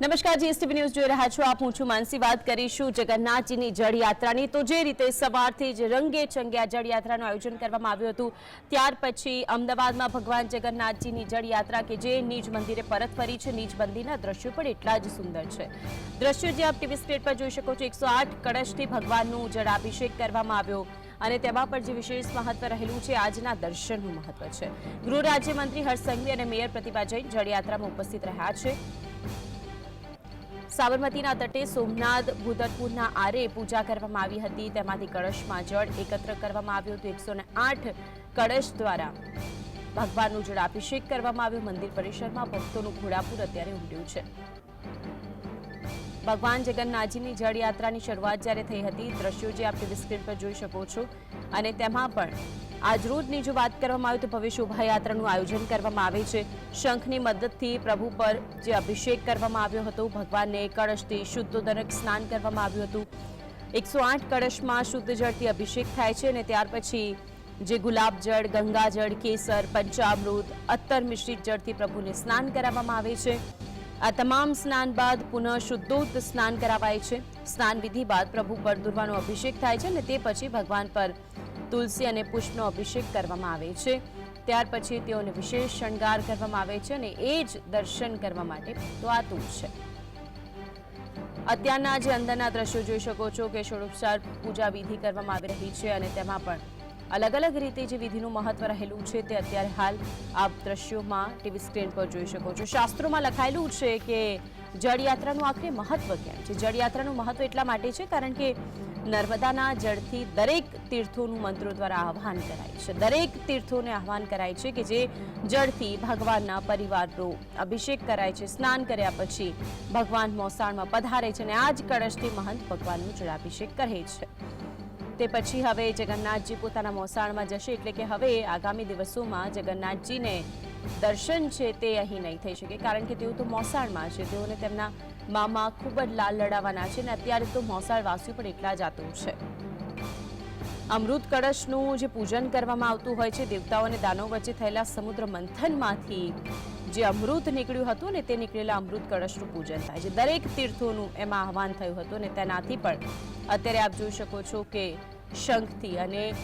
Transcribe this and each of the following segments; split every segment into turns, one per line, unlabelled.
નમસ્કાર, GSTV news જોઈ રહ્યા છો આપ. હું છું માનસી. વાત કરીશું જગન્નાથજીની જળયાત્રાની. તો જે રીતે સવારથી જ રંગે ચંગે આ જળયાત્રાનું આયોજન કરવામાં આવ્યું હતું, ત્યાર પછી અમદાવાદમાં ભગવાન જગન્નાથજીની જળયાત્રા કે જે નિજ મંદિરે પરત ફરી છે, નિજ મંદિરના દ્રશ્યો પણ એટલા જ સુંદર છે. દ્રશ્યો જે આપ ટીવી સ્ક્રીન પર જોઈ શકો છો, એકસો કળશથી ભગવાનનું જળાભિષેક કરવામાં આવ્યો અને તેમાં પણ જે વિશેષ મહત્વ રહેલું છે, આજના દર્શનનું મહત્વ છે. ગૃહ રાજ્યમંત્રી હર્ષ સંઘવી અને મેયર પ્રતિભા જૈન જળયાત્રામાં ઉપસ્થિત રહ્યા છે. સાબરમતીના તટે સોમનાથ ભૂદરપુરના આરે પૂજા કરવામાં આવી હતી. તેમાંથી કળશમાં જળ એકત્ર કરવામાં આવ્યું હતું. એકસો કળશ દ્વારા ભગવાનનું જળાભિષેક કરવામાં આવ્યો. મંદિર પરિસરમાં ભક્તોનું ઘોડાપુર અત્યારે ઉમટ્યું છે. ભગવાન જગન્નાથજીની જળયાત્રાની શરૂઆત જ્યારે થઈ હતી, દ્રશ્યો જે આપ ટીવી સ્ક્રીન પર જોઈ શકો છો. અને તેમાં પણ આજરોજની જો વાત કરવામાં આવે તો ભવ્ય શોભાયાત્રાનું આયોજન કરવામાં આવે છે. શંખની મદદથી પ્રભુ પર જે અભિષેક કરવામાં આવ્યો હતો, ભગવાનને કળશથી શુદ્ધોદરક સ્નાન કરવામાં આવ્યું હતું. એકસો આઠ કળશમાં શુદ્ધ જળથી અભિષેક થાય છે અને ત્યાર પછી જે ગુલાબજળ ગંગાજળ કેસર, પંચામૃત, અત્તર મિશ્રિત જળથી પ્રભુને સ્નાન કરાવવામાં આવે છે. આ તમામ સ્નાન બાદ પુનઃ શુદ્ધોત સ્નાન કરાવાય છે. સ્નાન વિધિ બાદ પ્રભુ પર દુર્વાનો અભિષેક થાય છે અને તે પછી ભગવાન પર તુલસી અને પુષ્પનો અભિષેક કરવામાં આવે છે. ત્યાર પછી તેઓને વિશેષ શણગાર કરવામાં આવે છે અને એ જ દર્શન કરવા માટે તો આતુર છે. અત્યારના જે અંદરના દ્રશ્યો જોઈ શકો છો કે ષોડોપચાર પૂજા વિધિ કરવામાં આવી રહી છે અને તેમાં પણ અલગ અલગ રીતે જે વિધિનું મહત્વ રહેલું છે તે અત્યારે હાલ આપ દ્રશ્યોમાં ટીવી સ્ક્રીન પર જોઈ શકો છો. શાસ્ત્રોમાં લખાયેલું છે કે જળયાત્રાનું આખરે મહત્વ કેમ છે? જળયાત્રાનું મહત્વ એટલા માટે છે કારણ કે નર્મદાના જળથી દરેક તીર્થોનું મંત્રો દ્વારા આહ્વાન કરાય છે. દરેક તીર્થોને આહ્વાન કરાય છે કે જે જળથી ભગવાનના પરિવારનો અભિષેક કરાય છે, સ્નાન કર્યા પછી ભગવાન મોસાળમાં પધારે છે અને આ જ કળશથી મહંત ભગવાનનું જળાભિષેક કરે છે. તે પછી હવે જગન્નાથજી પોતાના મોસાળમાં જશે એટલે કે હવે આગામી દિવસોમાં જગન્નાથજીને દર્શન છે તે અહીં નહીં થઈ શકે. કારણ કે તેઓ તો મોસાળમાં છે. તેઓને તેમના મામા ખૂબ જ લાલ લડાવવાના છે અને અત્યારે તો મોસાળવાસીઓ પણ એટલા જ છે. અમૃત કળશનું જે પૂજન કરવામાં આવતું હોય છે દેવતાઓ અને દાનવ વચ્ચે થયેલા સમુદ્ર મંથનમાંથી જે અમૃત નીકળ્યું હતું ને તે નીકળેલા અમૃત કળશનું પૂજન થાય છે. દરેક તીર્થોનું એમાં આહવાન થયું હતું અને તેનાથી પણ અત્યારે આપ જોઈ શકો છો કે શંખથી અને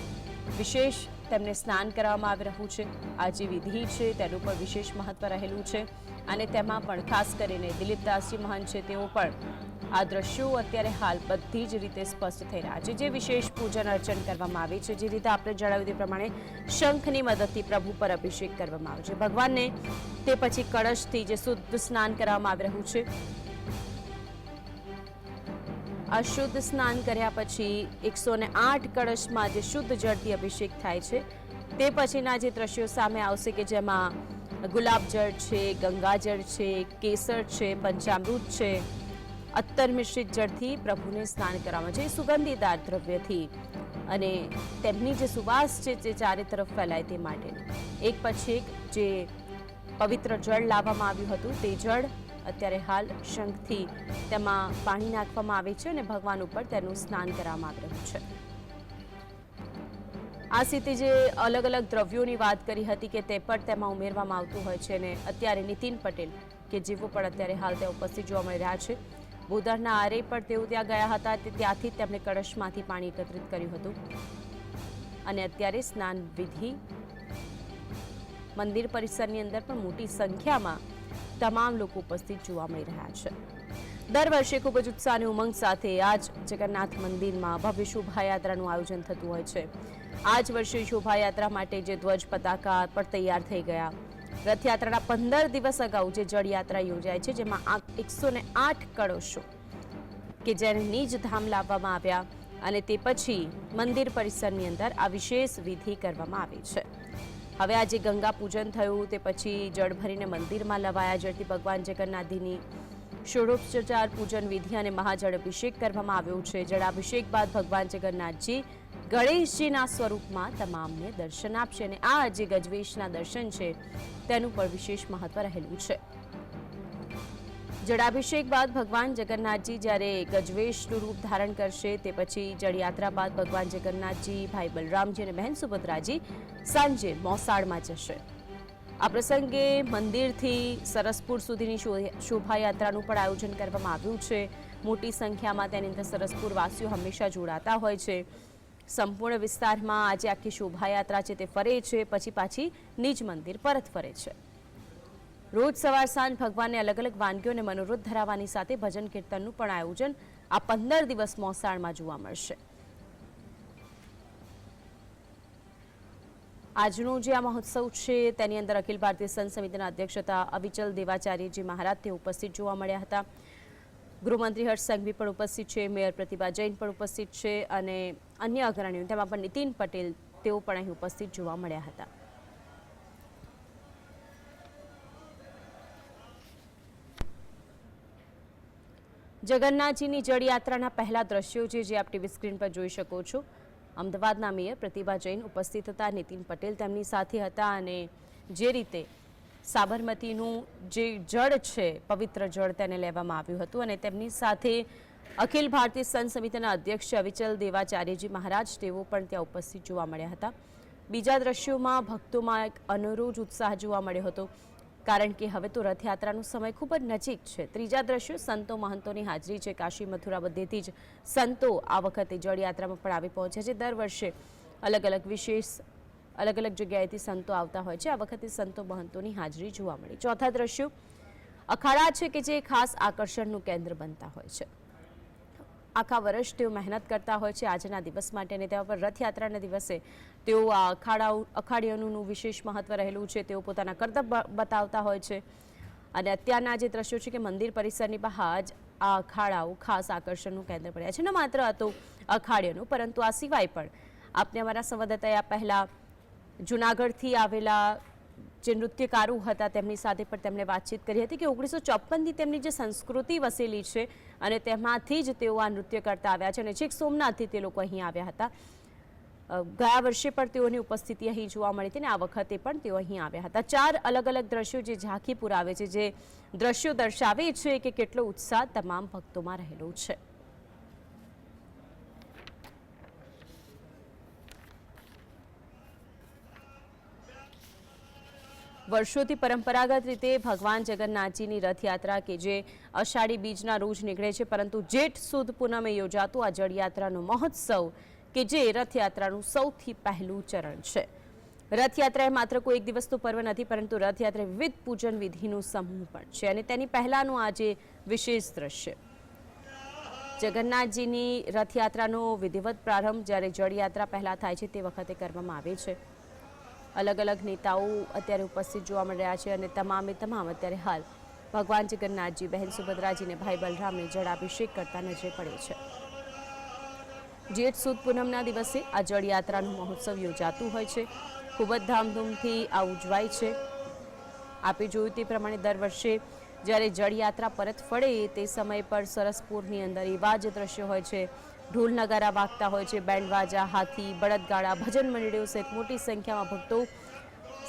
વિશેષ તેમને સ્નાન કરવામાં આવી રહ્યું છે. આ જે વિધિ છે તેનું પણ વિશેષ મહત્વ રહેલું છે. અને તેમાં પણ ખાસ કરીને દિલીપદાસજી મહંત છે તેઓ પણ આ દ્રશ્યો અત્યારે હાલ બધી જ રીતે સ્પષ્ટ થઈ રહ્યા છે. જે વિશેષ પૂજન અર્ચન કરવામાં આવે છે, જે રીતે આપણે જણાવ્યું તે પ્રમાણે શંખની મદદથી પ્રભુ પર અભિષેક કરવામાં આવે છે. ભગવાનને તે પછી કળશથી જે શુદ્ધ સ્નાન કરવામાં આવી રહ્યું છે. અશુદ્ધ સ્નાન કર્યા પછી એકસો ને આઠ કળશમાં જે શુદ્ધ જળથી અભિષેક થાય છે, તે પછીના જે દ્રશ્યો સામે આવશે કે જેમાં ગુલાબજળ છે ગંગાજળ છે, કેસર છે, પંચામૃત છે અત્તર મિશ્રિત જળથી પ્રભુને સ્નાન કરવામાં છે સુગંધીદાર દ્રવ્યથી. અને તેમની જે સુવાસ છે તે ચારે તરફ ફેલાય તે માટે. એક પછી એક જે પવિત્ર જળ લાવવામાં આવ્યું હતું, તે જળ અત્યારે હાલ શંખથી તેમાં પાણી નાખવામાં આવે છે અને ભગવાન ઉપર તેનું સ્નાન કરવામાં આવી રહ્યું છે. આ સ્થિતિ જે અલગ અલગ દ્રવ્યોની વાત કરી હતી કે તે પણ તેમાં ઉમેરવામાં આવતું હોય છે અને અત્યારે નીતિન પટેલ, કે જેઓ પણ અત્યારે હાલ ત્યાં ઉપસ્થિત જોવા મળી રહ્યા છે બોધરના આરે પણ તેઓ ત્યાં ગયા હતા ત્યાંથી તેમણે કળશમાંથી પાણી એકત્રિત કર્યું હતું. અને અત્યારે સ્નાન વિધિ મંદિર પરિસરની અંદર પણ મોટી સંખ્યામાં તમામ લોકો ઉપસ્થિત જોવા મળી રહ્યા છે. દર વર્ષે ખૂબ જ ઉત્સાહ અને ઉમંગ સાથે આજ જગન્નાથ મંદિરમાં ભવ્ય શોભાયાત્રાનું આયોજન થતું હોય છે. આ જ વર્ષે શોભાયાત્રા માટે જે ધ્વજ, પતાકા પણ તૈયાર થઈ ગયા. રથયાત્રાના પંદર દિવસ અગાઉ જે જળયાત્રા યોજાય છે, જેમાં એકસો ને આઠ કળશો કે જેને નિજ ધામ લાવવામાં આવ્યા અને તે પછી મંદિર પરિસરની અંદર આ વિશેષ વિધિ કરવામાં આવી છે. હવે આજે ગંગા પૂજન થયું, તે પછી જળ ભરીને મંદિરમાં લવાયા જળથી ભગવાન જગન્નાથજીની ષોડોપચાર પૂજન વિધિ અને મહાજળ અભિષેક કરવામાં આવ્યો છે. જળાભિષેક બાદ ભગવાન જગન્નાથજી ગણેશજીના સ્વરૂપમાં તમામને દર્શન આપશે અને આ જે ગજવેશના દર્શન છે, તેનું પણ વિશેષ મહત્વ રહેલું છે. જળાભિષેક બાદ ભગવાન જગન્નાથજી જ્યારે ગજવેશનું રૂપ ધારણ કરશે, તે પછી જળયાત્રા બાદ ભગવાન જગન્નાથજી, ભાઈ બલરામજી અને બહેન સુભદ્રાજી સાંજે મોસાળમાં જશે. આ પ્રસંગે મંદિરથી સરસપુર સુધીની શોભાયાત્રાનું પણ આયોજન કરવામાં આવ્યું છે. મોટી સંખ્યામાં તેની અંદર સરસપુર વાસીઓ હંમેશા જોડાતા હોય છે. સંપૂર્ણ વિસ્તારમાં આજે આખી શોભાયાત્રા છે તે ફરે છે, પછી પાછી નિજ મંદિર પરત ફરે છે. રોજ સવાર સાંજ ભગવાનને અલગ અલગ વાનગીઓ અને મનોરથ ધરાવવાની સાથે ભજન કીર્તનનું પણ આયોજન આ પંદર દિવસ મોસાળમાં જોવા મળશે. આજનો જે આ મહોત્સવ છે તેની અંદર અખિલ ભારતીય સંત સમિતિના અધ્યક્ષ હતા અવિચલ દેવાચાર્યજી મહારાજ તે ઉપસ્થિત જોવા મળ્યા હતા. ગૃહમંત્રી હર્ષ સંઘવી પણ ઉપસ્થિત છે, મેયર પ્રતિભા જૈન પણ ઉપસ્થિત છે અને અન્ય અગ્રણીઓ તેમાં પણ નીતિન પટેલ તેઓ પણ અહીં ઉપસ્થિત જોવા મળ્યા હતા. જગન્નાથજીની જળયાત્રાના પહેલા દ્રશ્યો છે જે આપ ટીવી સ્ક્રીન પર જોઈ શકો છો. અમદાવાદના મેયર પ્રતિભા જૈન ઉપસ્થિત હતા, નીતિન પટેલ તેમની સાથે હતા અને જે રીતે સાબરમતીનું જે જળ છે, પવિત્ર જળ તેને લેવામાં આવ્યું હતું અને તેમની સાથે અખિલ ભારતીય સંત સમિતિના અધ્યક્ષ અવિચલ દેવાચાર્યજી મહારાજ તેઓ પણ ત્યાં ઉપસ્થિત જોવા મળ્યા હતા. બીજા દ્રશ્યોમાં ભક્તોમાં એક અનુરોજ ઉત્સાહ જોવા મળ્યો હતો. કારણ કે હવે તો રથયાત્રાનો સમય ખૂબ જ નજીક છે. ત્રીજા દ્રશ્યો સંતો મહંતોની હાજરી છે. કાશી મથુરા બધેથી જ સંતો આ વખતે જળયાત્રામાં પણ આવી પહોંચ્યા છે. દર વર્ષે અલગ અલગ વિશેષ અલગ અલગ જગ્યાએથી સંતો આવતા હોય છે. આ વખતે સંતો મહંતોની હાજરી જોવા મળી. ચોથા દ્રશ્યો અખાડા છે કે જે ખાસ આકર્ષણનું કેન્દ્ર બનતા હોય છે. આખા વર્ષ તેઓ મહેનત કરતા હોય છે આજના દિવસ માટે અને તેના પર રથયાત્રાના દિવસે તેઓ આ અખાડાઓ અખાડીઓનું વિશેષ મહત્વ રહેલું છે. તેઓ પોતાના કર્તવ્ય બતાવતા હોય છે. અને અત્યારના જે દ્રશ્યો છે કે મંદિર પરિસરની બહાર જ આ અખાડાઓ ખાસ આકર્ષણનું કેન્દ્ર બન્યા છે. ન માત્ર આ તો અખાડીઓનું, પરંતુ આ સિવાય પણ આપને અમારા સંવાદદાતાએ પહેલાં જુનાગઢથી આવેલા જે નૃત્યકારો હતા તેમની સાથે પણ તેમણે વાતચીત કરી હતી કે ઓગણીસો ચોપનથી તેમની જે સંસ્કૃતિ વસેલી છે અને તેમાંથી જ તેઓ આ નૃત્ય કરતા આવ્યા છે અને છેક સોમનાથથી તે લોકો અહીં આવ્યા હતા. ગયા વર્ષે પણ તેઓની ઉપસ્થિતિ અહીં જોવા મળી હતી અને આ વખતે પણ તેઓ અહીં આવ્યા હતા. ચાર અલગ અલગ દ્રશ્યો જે ઝાંખી પુરાવે છે, જે દ્રશ્યો દર્શાવે છે કે કેટલો ઉત્સાહ તમામ ભક્તોમાં રહેલો છે. વર્ષોથી પરંપરાગત રીતે ભગવાન જગન્નાથજીની રથયાત્રા કે જે અષાઢી બીજના રોજ નીકળે છે, પરંતુ જેઠ સુદ પૂનમે યોજાતું આ જળયાત્રાનો મહોત્સવ કે જે રથયાત્રાનું સૌથી પહેલું ચરણ છે. રથયાત્રા એ માત્ર કોઈ એક દિવસનું પર્વ નથી, પરંતુ રથયાત્રા વિવિધ પૂજન વિધિનું સમૂહ પણ છે અને તેની પહેલાંનું આજે વિશેષ દ્રશ્ય. જગન્નાથજીની રથયાત્રાનો વિધિવત પ્રારંભ જ્યારે જળયાત્રા પહેલાં થાય છે તે વખતે કરવામાં આવે છે. અલગ અલગ નેતાઓ અત્યારે ઉપસ્થિત જોવા મળી રહ્યા છે અને તમામે તમામ અત્યારે હાલ ભગવાન જગન્નાથજી, બહેન સુભદ્રાજીને ભાઈ બલરામને જળાભિષેક કરતા નજરે પડે છે. જેઠ સુદ પૂનમના દિવસે આ જળયાત્રાનું મહોત્સવ યોજાતું હોય છે. ખૂબ જ ધામધૂમથી આ ઉજવાય છે. આપે જોયું તે પ્રમાણે દર વર્ષે જ્યારે જળયાત્રા પરત ફળે તે સમય પર સરસપુરની અંદર એવા જ દ્રશ્યો હોય છે. ઢોલ નગારા વાગતા હોય છે બેન્ડવાજા હાથી, બળદગાડા, ભજન મંડળીઓ સહિત મોટી સંખ્યામાં ભક્તો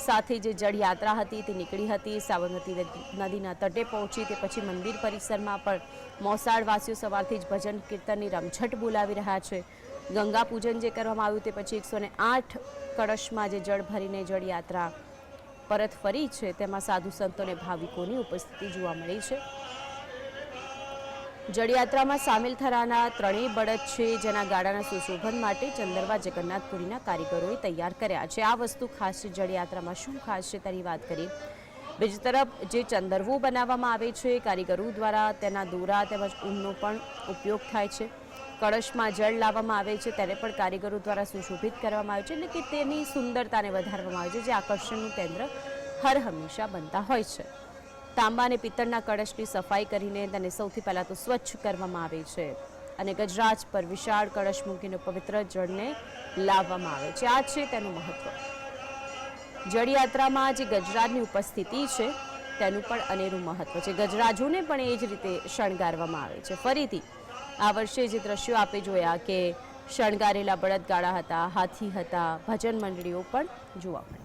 સાથે જે જળયાત્રા હતી તે નીકળી હતી. સાબરમતી નદીના તટે પહોંચી તે પછી મંદિર પરિસરમાં પણ મોસાળવાસીઓ સવારથી જ ભજન કીર્તનની રમઝટ બોલાવી રહ્યા છે. ગંગા પૂજન જે કરવામાં આવ્યું તે પછી એકસો આઠ કળશમાં જે જળ ભરીને જળયાત્રા પરત ફરી છે, તેમાં સાધુ સંતો અને ભાવિકોની ઉપસ્થિતિ જોવા મળી છે. જળયાત્રામાં સામેલ થનારા ત્રણેય બળદ છે, જેના ગાડાના સુશોભન માટે ચંદરવા જગન્નાથપુરીના કારીગરોએ તૈયાર કર્યા છે. આ વસ્તુ ખાસ છે, જળયાત્રામાં શું ખાસ છે તેની વાત કરીએ. બીજી તરફ, જે ચંદરવું બનાવવામાં આવે છે, કારીગરો દ્વારા તેના દોરા તેમજ ઊનનો પણ ઉપયોગ થાય છે. કળશમાં જળ લાવવામાં આવે છે, તેને પણ કારીગરો દ્વારા સુશોભિત કરવામાં આવે છે એટલે કે તેની સુંદરતાને વધારવામાં આવે છે, જે આકર્ષણનું કેન્દ્ર હર હંમેશા બનતા હોય છે. તાંબા અને પિત્તળના કળશની સફાઈ કરીને તેને સૌથી પહેલાં તો સ્વચ્છ કરવામાં આવે છે અને ગજરાજ પર વિશાળ કળશ મૂકીને પવિત્ર જળને લાવવામાં આવે છે. આ છે તેનું મહત્વ. જળયાત્રામાં જે ગજરાજની ઉપસ્થિતિ છે, તેનું પણ અનેરું મહત્વ છે. ગજરાજોને પણ એ જ રીતે શણગારવામાં આવે છે. ફરીથી, આ વર્ષે જે દ્રશ્યો આપે જોયા કે શણગારેલા બળદગાડા હતા, હાથી હતા, ભજન મંડળીઓ પણ જોવા મળે.